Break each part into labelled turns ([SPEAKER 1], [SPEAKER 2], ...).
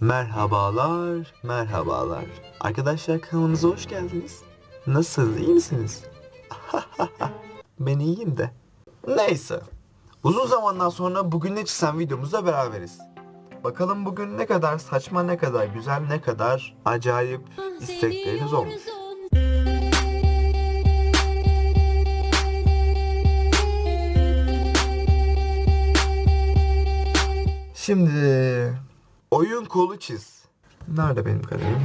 [SPEAKER 1] Merhabalar, merhabalar. Arkadaşlar kanalımıza hoş geldiniz. Nasıl, iyi misiniz? ben iyiyim de. Neyse. Uzun zamandan sonra bugün ne çizsem videomuzda beraberiz. Bakalım bugün ne kadar saçma, ne kadar güzel, ne kadar acayip istekleriniz olmuş. Şimdi oyun kolu çiz. Nerede benim kalemim?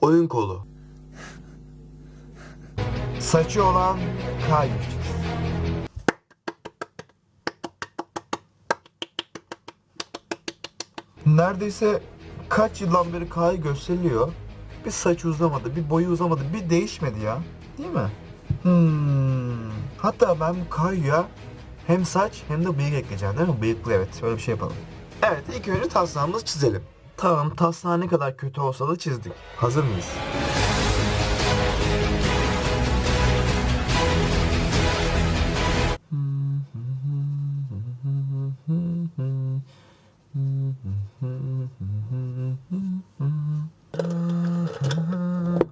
[SPEAKER 1] Oyun kolu. Saçı olan çiz. Neredeyse kaç yıldan beri K'yı gösteriliyor. Bir saç uzamadı, bir boyu uzamadı, bir değişmedi ya. Değil mi? Hmm. Hatta ben bu Kayu'ya hem saç hem de bıyık ekleyeceğim değil mi? Bıyıklı evet. Böyle bir şey yapalım. Evet ilk önce taslağımızı çizelim. Tamam taslağı ne kadar kötü olsa da çizdik. Hazır mıyız?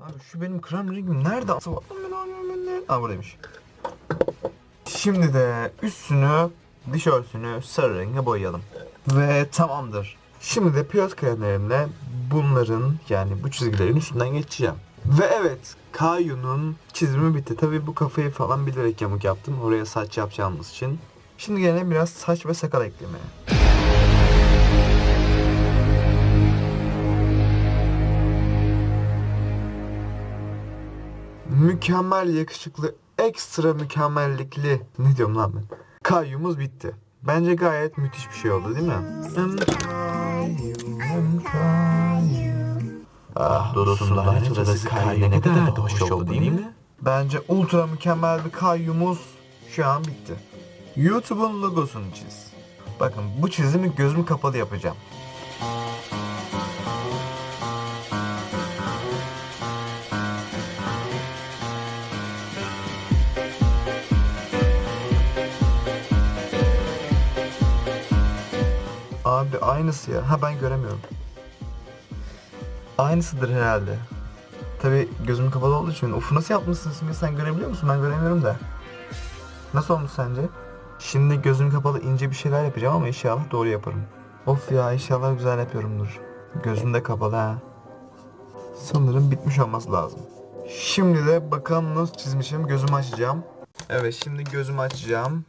[SPEAKER 1] Abi şu benim krem rengim nerede? Aa buradaymış. Şimdi de üstünü, tişörtünü sarı renge boyayalım. Ve tamamdır. Şimdi de piyot kalemlerimle bunların yani bu çizgilerin üstünden geçeceğim. Ve evet Kayu'nun çizimi bitti. Tabi bu kafayı falan bilerek yamuk yaptım. Oraya saç yapacağımız için. Şimdi gene biraz saç ve sakal eklemeye. Mükemmel yakışıklı, ekstra mükemmellikli. Ne diyorum lan ben? Kayyumuz bitti. Bence gayet müthiş bir şey oldu değil mi? Em kayyum, em kayyum. Ah dostum lanet olası kayyum ne kadar da hoş oldu değil mi? Bence ultra mükemmel bir kayyumuz şu an bitti. YouTube'un logosunu çiz. Bakın bu çizimi gözümü kapalı yapacağım. Abi aynısı ya. Ha ben göremiyorum. Aynısıdır herhalde. Tabi gözüm kapalı olduğu için. Uf nasıl yapmışsın şimdi sen görebiliyor musun? Ben göremiyorum da. Nasıl olmuş sence? Şimdi gözüm kapalı ince bir şeyler yapacağım ama inşallah doğru yaparım. Of ya inşallah güzel yapıyorumdur. Gözüm de kapalı ha. Sanırım bitmiş olması lazım. Şimdi de bakalım nasıl çizmişim. Gözümü açacağım. Evet şimdi gözümü açacağım.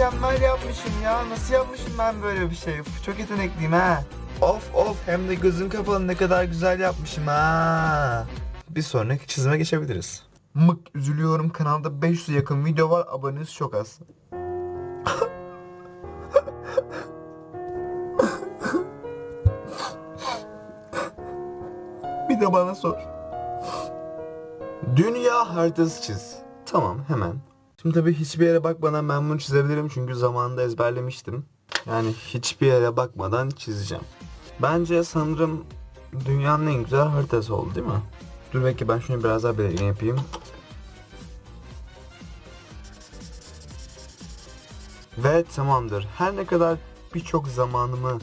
[SPEAKER 1] Mükemmel yapmışım ya. Nasıl yapmışım ben böyle bir şey? Çok yetenekliyim ha. Of of hem de gözüm kapalı ne kadar güzel yapmışım ha. Bir sonraki çizime geçebiliriz. Mık üzülüyorum kanalda 500'e yakın video var aboneniz çok az. bir de bana sor. Dünya haritası çiz. Tamam hemen. Şimdi tabii hiçbir yere bakmadan ben bunu çizebilirim çünkü zamanında ezberlemiştim. Yani hiçbir yere bakmadan çizeceğim. Bence sanırım dünyanın en güzel haritası oldu değil mi? Dur belki ben şunu biraz daha belirgin yapayım. Ve tamamdır. Her ne kadar birçok zamanımı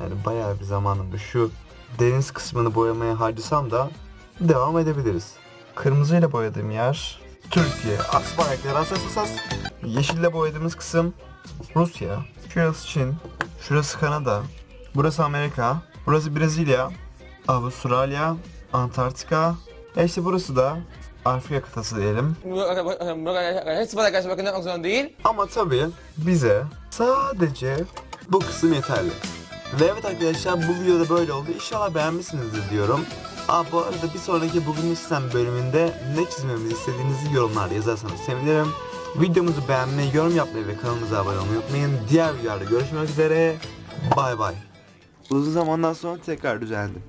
[SPEAKER 1] yani bayağı bir zamanımı şu deniz kısmını boyamaya harcasam da devam edebiliriz. Kırmızıyla boyadığım yer Türkiye. As bayrakları as as. Yeşille boyadığımız kısım Rusya. Şurası Çin. Şurası Kanada. Burası Amerika. Burası Brezilya. Avustralya. Antarktika. E işte burası da Afrika kıtası diyelim.
[SPEAKER 2] Değil.
[SPEAKER 1] Ama tabii bize sadece bu kısım yeterli. Ve evet arkadaşlar bu videoda böyle oldu. İnşallah beğenmişsinizdir diyorum. Aa bu arada bir sonraki bugün sistem bölümünde ne çizmemizi istediğinizi yorumlarda yazarsanız sevinirim. Videomuzu beğenmeyi, yorum yapmayı ve kanalımıza abone olmayı unutmayın. Diğer videolarda görüşmek üzere. Bay bay. Uzun zamandan sonra tekrar düzeldim.